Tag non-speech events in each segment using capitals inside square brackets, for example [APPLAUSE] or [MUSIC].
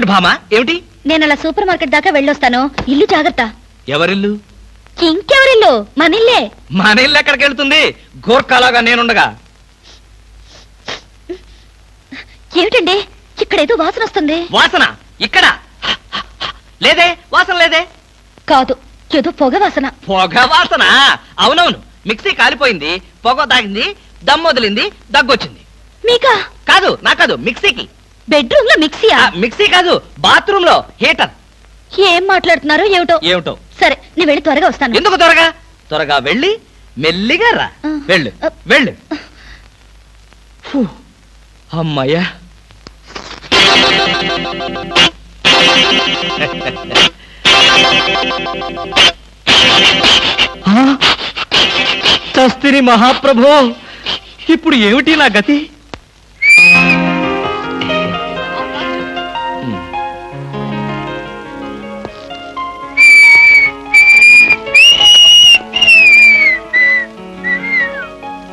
ఏమిటి భామా? ఏమిటి? నేను అలా సూపర్ మార్కెట్ దాకా వెళ్ళొస్తాను. ఇల్లు జాగ్రత్త. ఎవరిల్లు? ఇంకెవరిల్లు? మన ఇల్లే. మన ఇల్లు ఎక్కడికి వెళ్తుంది? గోర్ఖాలాగా నేనుండగా. ఏమిటండి? ఇక్కడేదో వాసన వస్తుంది. వాసన? ఇక్కడ? లేదే? వాసన లేదే? కాదు ఏదో పొగ వాసన. పొగ వాసన? అవునవును. మిక్సీ కాలిపోయింది పొగ తాగింది దమ్ వదిలింది దగ్గొచ్చింది. మీకా? కాదు నా కాదు మిక్సీకి. బెడ్రూమ్లో మిక్సీయా? ఆ, మిక్సీ కాదు బాత్రూమ్లో హీటర్. ఏం మాట్లాడుతున్నారో ఏమిటో? ఏమిటో? సరే నేను వెళ్ళి త్వరగా వస్తాను. ఎందుకు త్వరగా? త్వరగా వెళ్ళి మెల్లిగా రా. వెళ్ళు. వెళ్ళు. అమ్మయ్యా. చస్తిని మహాప్రభో ఇప్పుడు ఏమిటి నా గతి?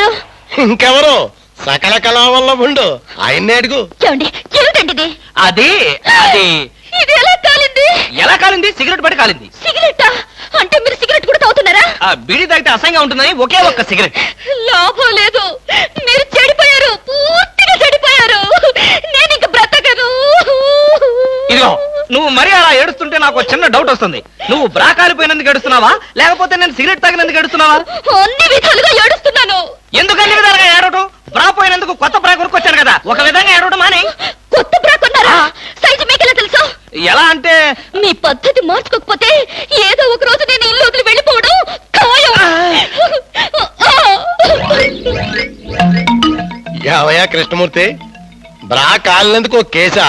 ఎవరేశారు ఇంకెవరో? సకల కళా వల్ల ఉండు ఆయన్నే అడుగు. ఏమండి ఏమిటండి అది అది. ఇది ఎలా కాలింది? ఎలా కాలింది? సిగరెట్ పడి కాలింది. సిగరెట్టా అంటే మీరు సిగరెట్ కూడా తాగుతున్నారా? ఆ బీడీ తాగితే అసహ్యంగా ఉంటుందని ఒకే ఒక్క సిగరెట్. లాభం లేదు. మీరు చెడిపోయారు. పూర్తిగా చెడిపోయారు నేను ఇంక బ్రతకను ఇదిగో నువ్వు మరీ అలా ఏడుస్తుంటే నాకు చిన్న డౌట్ వస్తుంది. నువ్వు బ్రా కాలిపోయినందుకు ఏడుస్తున్నావా? లేకపోతే నేను సిగరెట్ తాగినందుకు ఏడుస్తున్నావా? అన్ని విధాలుగా ఏడుస్తున్నాను. ఎందుకు అన్ని విధాలుగా ఏడవటం? బ్రా పోయినందుకు కొత్త బ్రా కొనుక్కొచ్చాను కదా. ఒక విధంగా ఏడవడం మానే. కొత్త బ్రా కొన్నారా? సైజు మీకెలా తెలుసు? ఎలా అంటే మీ పద్ధతి మార్చుకోకపోతే ఏదో ఒక రోజు నేను ఇల్లు వదిలి వెళ్ళిపోవడం ఖాయం. యావయ్యా కృష్ణమూర్తి బ్రా కాలినందుకు ఒక కేసా?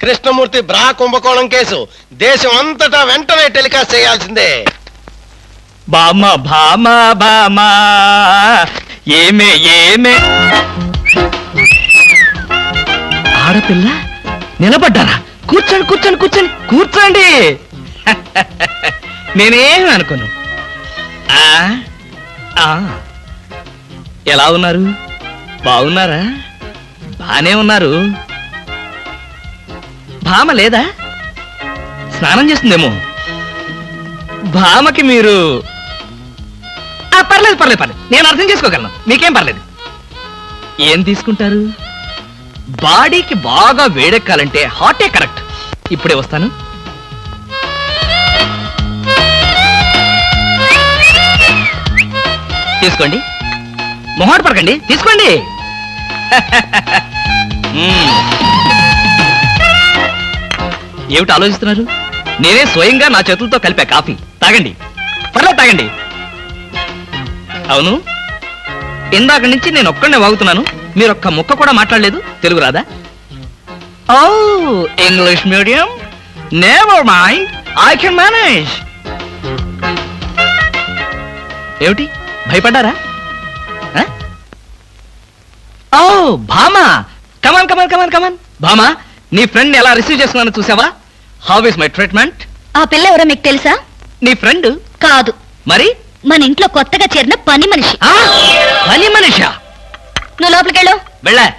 కృష్ణమూర్తి బ్రా కుంభకోణం కేసు దేశం అంతటా వెంటనే టెలికాస్ట్ చేయాల్సిందే. బామ భామ భామ. ఏమే ఏమే? ఆడపిల్ల నిలబడ్డారా? కూర్చోండి కూర్చోండి కూర్చోండి. కూర్చోండి. [LAUGHS] నేనేం అనుకోను. ఆ, ఆ. ఎలా ఉన్నారు? బాగున్నారా? బానే ఉన్నారు. భామ లేదా? స్నానం చేస్తుందేమో. భామకి మీరు ఆ, పర్లేదు పర్లేదు పర్లేదు. నేను అర్థం చేసుకోగలను. మీకేం పర్లేదు. ఏం తీసుకుంటారు? బాడీకి బాగా వేడెక్కాలంటే హాటే కరెక్ట్. ఇప్పుడే వస్తాను. తీసుకోండి. మొహాడు పడకండి. తీసుకోండి. [LAUGHS] మ్మ్. ఏమిటి ఆలోచిస్తున్నారు? నేనే స్వయంగా నా చేతులతో కలిపా కాఫీ. తాగండి. పర్లేదు తాగండి. అవును? ఇందాక నుంచి నేను ఒక్కడనే వాగుతున్నాను. మీరు ఒక్క ముక్క కూడా మాట్లాడలేదు. తెలుగు రాదా? ఓ English medium. Never mind I can manage ఏమిటి? భయపడ్డారా? ఓ భామా. కమాన్ కమాన్ కమాన్ కమాన్ భామా నీ ఫ్రెండ్ ఎలా రిసీవ్ చేసుకున్నాను చూసావా? హౌ ఇస్ మై ట్రీట్మెంట్ ఆ పిల్ల ఎవరో మీకు తెలుసా? నీ ఫ్రెండ్ కాదు. మరి? మన ఇంట్లో కొత్తగా చేరిన పని మనిషి. ఆ, పని మనిషా? నువ్వు లోపలికెళ్ళు. వెళ్ళా.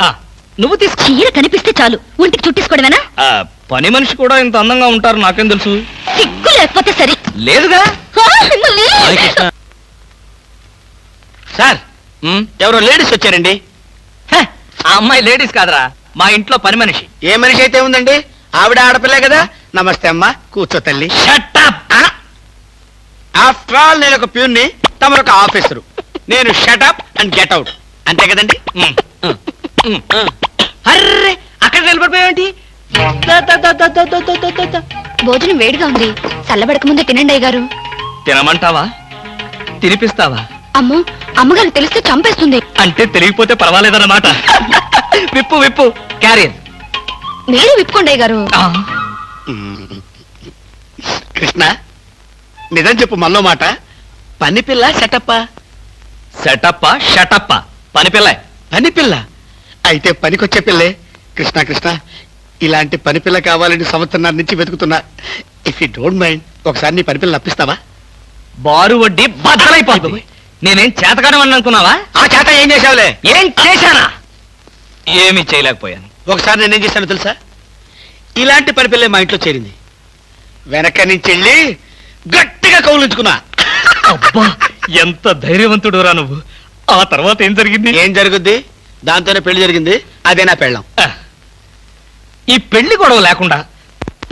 ఆ, నువ్వు తీసుకో. చీర కనిపిస్తే చాలు. ఒంటికి చుట్టేసుకోవడమేనా? ఆ, పని మనిషి కూడా ఇంత అందంగా ఉంటారు నాకేం తెలుసు? సిగ్గు లేకపోతే సరి. లేదుగా? ఆ, మిమ్మల్ని. సార్ ఎవరో లేడీస్ వచ్చారండి. ఆ అమ్మాయి లేడీస్ కాదురా మా ఇంట్లో పని మనిషి. ఏ మనిషి అయితే ఉందండి? ఆవిడ ఆడపిల్లే కదా? నమస్తే అమ్మా కూర్చో తల్లి. ఆఫ్టర్ ఆల్ నేను ఒక ప్యూన్ని తమరు ఒక ఆఫీసరు. నేను షటప్ అండ్ గెట్ అవుట్ అంతే కదండి? Hmm. Hmm. Hmm. అర్రే అక్కడ నిలబడిపోయావేంటి? భోజనం వేడిగా ఉంది. చల్లబడక ముందే తినండి అయ్యగారు. తినమంటావా? తినిపిస్తావా? అమ్మో అమ్మగారు తెలిస్తే చంపేస్తుంది. అంటే తెలియకపోతే పర్వాలేదన్నమాట. విప్పు విప్పు. క్యారియర్ మీరు విప్పుకోండి గారు కృష్ణ నిజం చెప్పు మనలో మాట. పని పిల్ల షటప్ప. సెటప్ప షటప్ప. పని పిల్ల. పని పిల్ల? అయితే పనికొచ్చే పిల్లే. కృష్ణ కృష్ణ ఇలాంటి పని పిల్ల కావాలని సంవత్సరం నుంచి వెతుకుతున్నా. ఇఫ్ యూ డోంట్ మైండ్ ఒకసారి నీ పని పిల్ల నప్పిస్తావా బారు వడ్డీ బద్దలైపోతుంది నేనేం చేతకాడమని అనుకున్నావా? ఆ చేత ఏం చేసావులే ఏం చేశానా? ఏమీ చేయలేకపోయాను. ఒకసారి నేనేం చేశాను తెలుసా? ఇలాంటి పని పిల్లే మా ఇంట్లో చేరింది. వెనక నుంచి వెళ్ళి గట్టిగా కౌలించుకున్నా అబ్బా ఎంత ధైర్యవంతుడు రా నువ్వు. ఆ తర్వాత ఏం జరిగింది? ఏం జరుగుద్ది? దాంతోనే పెళ్ళి జరిగింది. అదే నా పెళ్ళం. ఈ పెళ్ళి గొడవ లేకుండా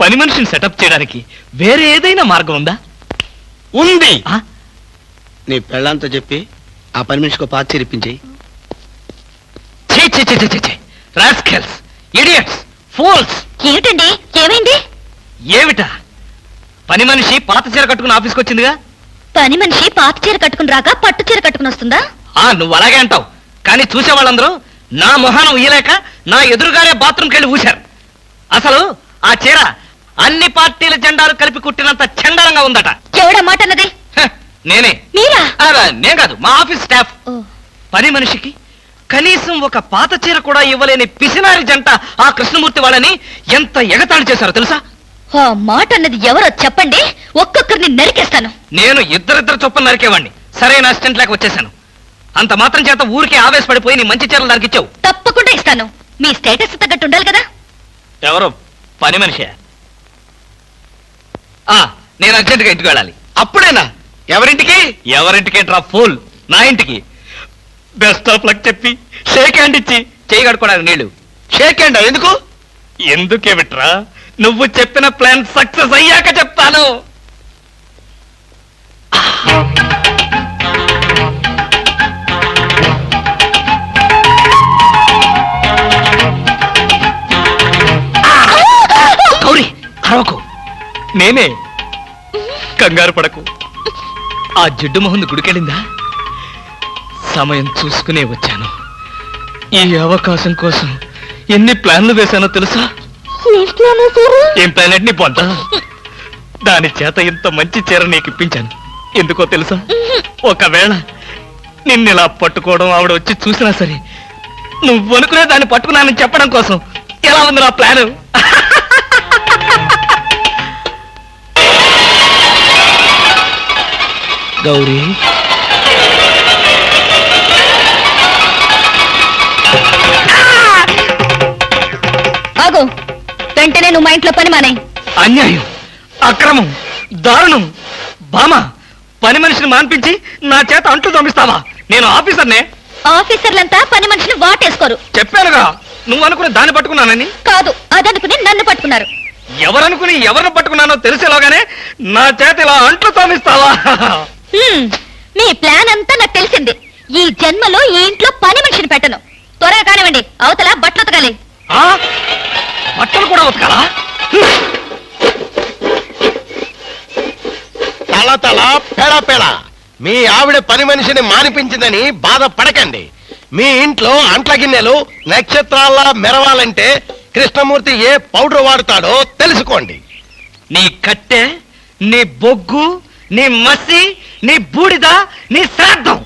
పని మనిషిని సెటప్ చేయడానికి వేరే ఏదైనా మార్గం ఉందా? ఉంది? నీ పెళ్ళంతో చెప్పి ఆ పని మనిషికి పాత చేరిపించి ఛీ, idiots, fools. ఏమిటండి? ఏమైంది? ఏమిటా? పని మనిషి పాత చీర కట్టుకుని ఆఫీస్కి వచ్చిందిగా? పని మనిషి పాత చీర కట్టుకుని రాక పట్టు చీర కట్టుకుని వస్తుందా? ఆ నువ్వు అలాగే అంటావు. కానీ చూసే వాళ్ళందరూ నా మొహానం ఊయలేక నా ఎదురుగానే బాత్రూమ్కి వెళ్ళి ఊశారు. అసలు ఆ చీర అన్ని పార్టీల జెండాలు కలిపి కుట్టినంత చండాలంగా ఉందట. ఎవడా మాట అన్నది? నేనే. మీరా? నేను కాదు మా ఆఫీస్ స్టాఫ్. పని మనిషికి కనీసం ఒక పాత చీర కూడా ఇవ్వలేని పిసినారి జంట ఆ కృష్ణమూర్తి వాళ్ళని ఎంత ఎగతాళి చేశారో తెలుసా? ఆ మాట అన్నది ఎవరో చెప్పండి ఒక్కొక్కరిని నరికేస్తాను. నేను ఇద్దరిద్దరు చొప్పున నరికేవాడిని సరైన అసిస్టెంట్ లేక వచ్చేసాను అంత మాత్రం చేత ఊరికే ఆవేశపడిపోయి నీ మంచి చీరలు నరికిచ్చావు తప్పకుండా ఇస్తాను. మీ స్టేటస్ తగ్గట్టు ఉండాలి కదా? ఎవరు పని మనిషి. ఆ నేను అర్జెంటుగా ఇంటికి వెళ్ళాలి. అప్పుడేనా? ఎవరింటికి? ఎవరింటికి డ్రా ఫుల్. నా ఇంటికి. బెస్ట్ ఆఫ్ లక్ చెప్పి షేక్ హ్యాండ్ ఇచ్చి చేయి కడుకోవడానికి నీళ్ళు. షేక్ అండ్ ఎందుకు? ఎందుకే విట్రా? నువ్వు చెప్పిన ప్లాన్ సక్సెస్ అయ్యాక చెప్తాను. గౌరీ అరవకు. నేనే. కంగారు పడకు. ఆ జిడ్డు మొహంది గుడికెళ్ళిందా? సమయం చూసుకునే వచ్చాను. ఈ అవకాశం కోసం ఎన్ని ప్లాన్లు వేశానో తెలుసా? ఏం ప్లాన్ నీ పొంత దాని చేత ఇంత మంచి చీర నీకు ఇప్పించాను. ఎందుకో తెలుసా? ఒకవేళ నిన్నిలా పట్టుకోవడం ఆవిడ వచ్చి చూసినా సరే నువ్వు అనుకునే దాన్ని పట్టుకున్నానని చెప్పడం కోసం ఎలా ఉంది నా ప్లాను? గౌరీ ఆగు వెంటనే నువ్వు మా ఇంట్లో పని మానే అన్యాయం అక్రమం దారుణం బామ పని మనిషిని మాన్పించి నా చేత అంట్లు తోమిస్తావా నేను ఆఫీసర్నే. ఆఫీసర్లంతా పని మనిషిని వాటేసుకోరు. చెప్పానుగా నువ్వు అనుకుని దాన్ని పట్టుకున్నానని? కాదు అదనుకుని నన్ను పట్టుకున్నారు. ఎవరనుకుని ఎవరిని పట్టుకున్నానో తెలిసేలోగానే నా చేత ఇలా అంట్లు తోమిస్తావా హ్మ్, మీ ప్లాన్ అంతా నాకు తెలిసింది. ఈ జన్మలో ఈ ఇంట్లో పని మనిషిని పెట్టను. త్వరగా కానివ్వండి అవతల బట్టలు ఉతకాలి. ఆ? బట్టలు కూడా ఉతకాలా? తల తల పెడ పెడ. మీ ఆవిడ పని మనిషిని మానిపించిందని బాధపడకండి మీ ఇంట్లో అంట్ల గిన్నెలు నక్షత్రాల్లా మెరవాలంటే కృష్ణమూర్తి ఏ పౌడర్ వాడతాడో తెలుసుకోండి. నీ కట్టె నీ బొగ్గు నీ మసి నీ బూడిద నీ శ్రాద్ధం.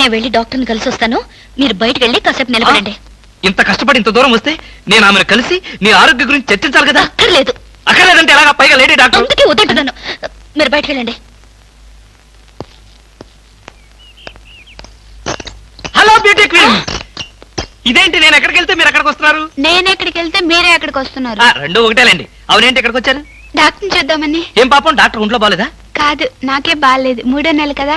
నేను వెళ్ళి డాక్టర్ని కలిసి వస్తాను మీరు బయటకు వెళ్ళి కాసేపు నిలబడండి. ఇంత కష్టపడి ఇంత దూరం వస్తే నేను ఆమెను కలిసి నీ ఆరోగ్య గురించి చర్చించాలి కదా? అక్కర్లేదు. అక్కర్లేదంటే ఎలాగా? పైగా లేడీ డాక్టర్. అందుకే వద్దంటున్నాను మీరు బయటకు వెళ్ళండి. Hello beauty queen. ఇదేంటి నేను ఎక్కడికి వెళ్తే మీరు ఎక్కడికి వస్తున్నారు? నేను ఎక్కడికి వెళ్తే మీరే ఎక్కడికి వస్తున్నారు. ఆ, రెండు ఒకటేలేండి. అవునేంటి ఎక్కడికి వచ్చారు? డాక్టర్ చూద్దామని. ఏం పాపం డాక్టర్ ఒంట్లో బాలేదా? కాదు నాకే బాగాలేదు మూడో నెల కదా.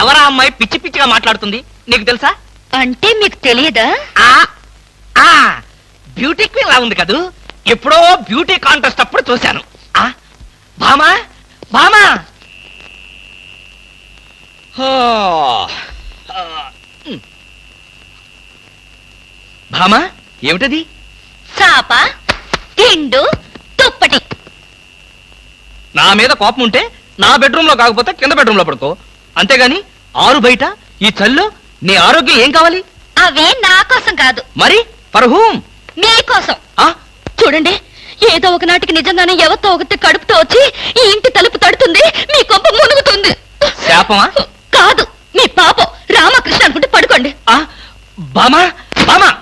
ఎవరా అమ్మాయి పిచ్చి పిచ్చిగా మాట్లాడుతుంది? నీకు తెలుసా? అంటే మీకు తెలియదా? ఆ ఆ బ్యూటీ క్వీన్ లా ఉంది కదూ? ఎప్పుడో బ్యూటీ కాంటెస్ట్ అప్పుడు చూశాను. ఆ భామా భామా హో. ఆ, ఉమ్. భామా ఏమిటది? చాప తిండు తుప్పటి. నా మీద కోపం ఉంటే నా బెడ్రూమ్లో కాకపోతే కింద బెడ్రూమ్లో పడుకో. అంతేగాని ఆరు బయట? ఈ చల్లు? నీ ఆరోగ్యం ఏం కావాలి? అవే నా కోసం కాదు. మరి? For whom? మీకోసం ఆ? చూడండి ఏదో ఒక నాటికి నిజంగానే ఎవరితో ఒకటి కడుపుతో వచ్చి ఈ ఇంటి తలుపు తడుతుంది మీ కొంప మునుగుతుంది. శాపమా? కాదు మీ పాపం. రామకృష్ణ అనుకుంటే పడుకోండి. ఆ? బామా? బామా?